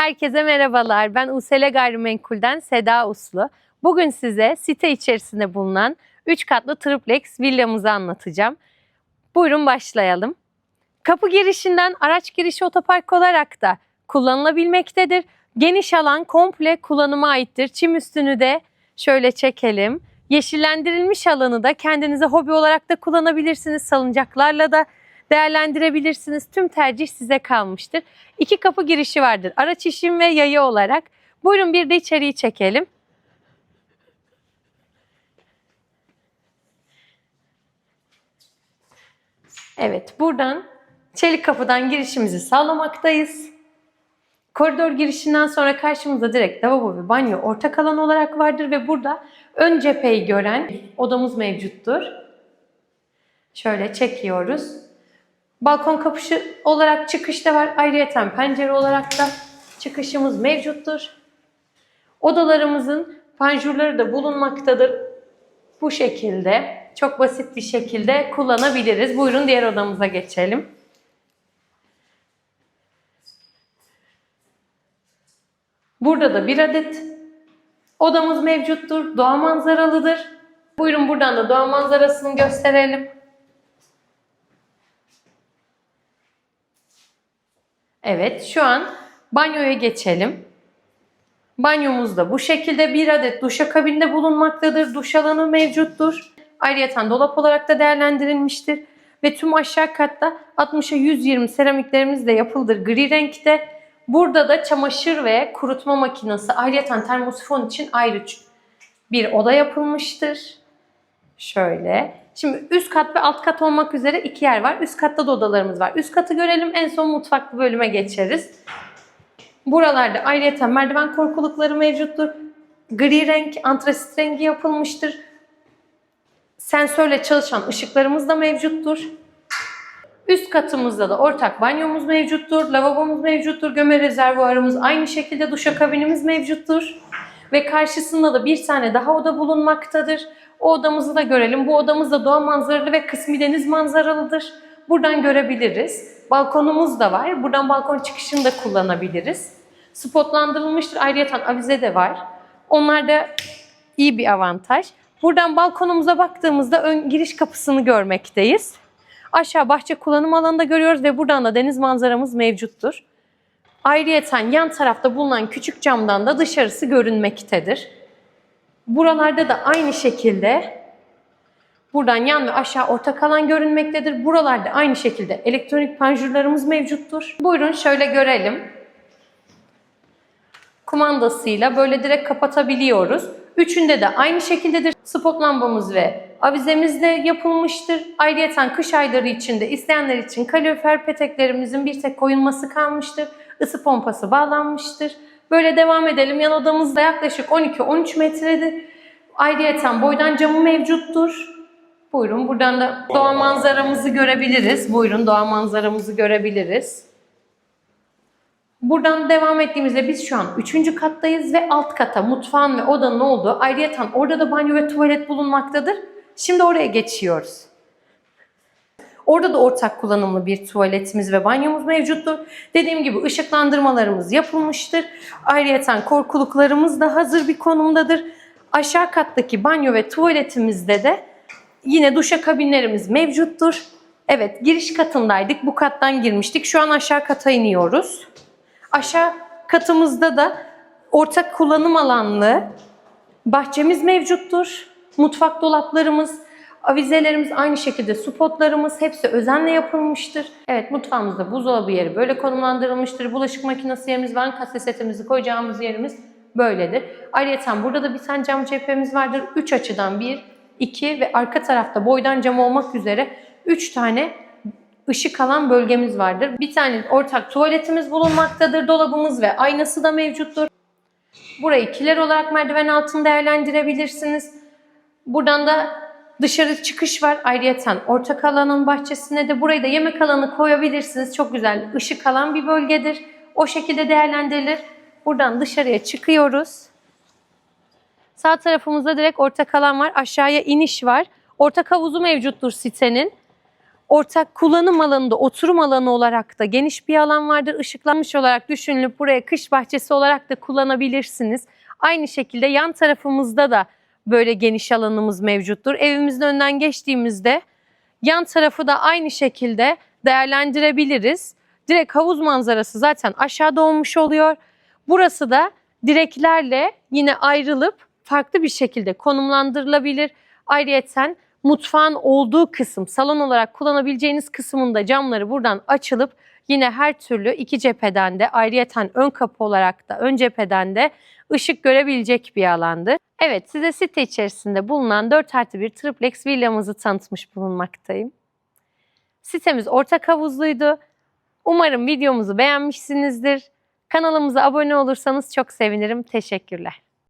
Herkese merhabalar. Ben Usele Gayrimenkul'den Seda Uslu. Bugün size site içerisinde bulunan 3 katlı triplex villamızı anlatacağım. Buyurun başlayalım. Kapı girişinden araç girişi otopark olarak da kullanılabilmektedir. Geniş alan komple kullanıma aittir. Çim üstünü de şöyle çekelim. Yeşillendirilmiş alanı da kendinize hobi olarak da kullanabilirsiniz. Salıncaklarla da değerlendirebilirsiniz. Tüm tercih size kalmıştır. İki kapı girişi vardır. Araç işim ve yayı olarak. Buyurun bir de içeriği çekelim. Evet, buradan çelik kapıdan girişimizi sağlamaktayız. Koridor girişinden sonra karşımızda direkt lavabo ve banyo ortak alan olarak vardır ve burada ön cepheyi gören odamız mevcuttur. Şöyle çekiyoruz. Balkon kapışı olarak çıkışta var. Ayrıyeten pencere olarak da çıkışımız mevcuttur. Odalarımızın panjurları da bulunmaktadır. Bu şekilde çok basit bir şekilde kullanabiliriz. Buyurun diğer odamıza geçelim. Burada da bir adet odamız mevcuttur. Doğa manzaralıdır. Buyurun buradan da doğa manzarasını gösterelim. Evet, şu an banyoya geçelim. Banyomuzda bu şekilde bir adet duşakabinde bulunmaktadır. Duş alanı mevcuttur. Ayrıca dolap olarak da değerlendirilmiştir. Ve tüm aşağı katta 60'a 120 seramiklerimiz de yapıldır gri renkte. Burada da çamaşır ve kurutma makinesi ayrıca termosifon için ayrı bir oda yapılmıştır. Şöyle. Şimdi üst kat ve alt kat olmak üzere iki yer var. Üst katta da odalarımız var. Üst katı görelim. En son mutfaklı bölüme geçeriz. Buralarda ayrıca merdiven korkulukları mevcuttur. Gri renk, antrasit rengi yapılmıştır. Sensörle çalışan ışıklarımız da mevcuttur. Üst katımızda da ortak banyomuz mevcuttur. Lavabomuz mevcuttur. Göme rezervuarımız aynı şekilde duşakabinimiz mevcuttur. Ve karşısında da bir tane daha oda bulunmaktadır. O odamızı da görelim. Bu odamız da doğa manzaralı ve kısmi deniz manzaralıdır. Buradan görebiliriz. Balkonumuz da var. Buradan balkon çıkışını da kullanabiliriz. Spotlandırılmıştır. Ayrıca avize de var. Onlar da iyi bir avantaj. Buradan balkonumuza baktığımızda ön giriş kapısını görmekteyiz. Aşağı bahçe kullanım alanında görüyoruz ve buradan da deniz manzaramız mevcuttur. Ayrıyeten yan tarafta bulunan küçük camdan da dışarısı görünmektedir. Buralarda da aynı şekilde buradan yan ve aşağı ortak alan görünmektedir. Buralarda aynı şekilde elektronik panjurlarımız mevcuttur. Buyurun şöyle görelim. Kumandasıyla böyle direkt kapatabiliyoruz. Üçünde de aynı şekildedir. Spot lambamız ve avizemiz de yapılmıştır. Ayrıca kış ayları içinde isteyenler için kalorifer peteklerimizin bir tek koyulması kalmıştır. Isı pompası bağlanmıştır. Böyle devam edelim. Yan odamızda yaklaşık 12-13 metredir. Ayrıca boydan camı mevcuttur. Buyurun buradan da doğa manzaramızı görebiliriz. Buyurun doğa manzaramızı görebiliriz. Buradan devam ettiğimizde biz şu an 3. kattayız ve alt kata mutfağın ve odanın olduğu ayrıca orada da banyo ve tuvalet bulunmaktadır. Şimdi oraya geçiyoruz. Orada da ortak kullanımlı bir tuvaletimiz ve banyomuz mevcuttur. Dediğim gibi ışıklandırmalarımız yapılmıştır. Ayrıca korkuluklarımız da hazır bir konumdadır. Aşağı kattaki banyo ve tuvaletimizde de yine duşakabinlerimiz mevcuttur. Evet giriş katındaydık. Bu kattan girmiştik. Şu an aşağı kata iniyoruz. Aşağı katımızda da ortak kullanım alanlı bahçemiz mevcuttur. Mutfak dolaplarımız, avizelerimiz aynı şekilde spotlarımız hepsi özenle yapılmıştır. Evet mutfağımızda buzdolabı yeri böyle konumlandırılmıştır. Bulaşık makinesi yerimiz, van kase setimizi koyacağımız yerimiz böyledir. Ayrıca burada da bir tane cam cephemiz vardır. 3 açıdan 1, 2 ve arka tarafta boydan cam olmak üzere 3 tane ışık alan bölgemiz vardır. Bir tane ortak tuvaletimiz bulunmaktadır. Dolabımız ve aynası da mevcuttur. Burayı kiler olarak merdiven altını değerlendirebilirsiniz. Buradan da dışarı çıkış var. Ayrıyeten ortak alanın bahçesine de burayı da yemek alanı koyabilirsiniz. Çok güzel ışık alan bir bölgedir. O şekilde değerlendirilir. Buradan dışarıya çıkıyoruz. Sağ tarafımızda direkt ortak alan var. Aşağıya iniş var. Ortak havuzu mevcuttur sitenin. Ortak kullanım alanında oturum alanı olarak da geniş bir alan vardır. Işıklanmış olarak düşünülüp buraya kış bahçesi olarak da kullanabilirsiniz. Aynı şekilde yan tarafımızda da böyle geniş alanımız mevcuttur. Evimizin önünden geçtiğimizde yan tarafı da aynı şekilde değerlendirebiliriz. Direkt havuz manzarası zaten aşağıda olmuş oluyor. Burası da direklerle yine ayrılıp farklı bir şekilde konumlandırılabilir. Ayrıyeten mutfağın olduğu kısım, salon olarak kullanabileceğiniz kısmında camları buradan açılıp yine her türlü iki cepheden de ayrıyeten ön kapı olarak da ön cepheden de ışık görebilecek bir alandır. Evet size site içerisinde bulunan 4 artı 1 triplex villamızı tanıtmış bulunmaktayım. Sitemiz ortak havuzluydu. Umarım videomuzu beğenmişsinizdir. Kanalımıza abone olursanız çok sevinirim. Teşekkürler.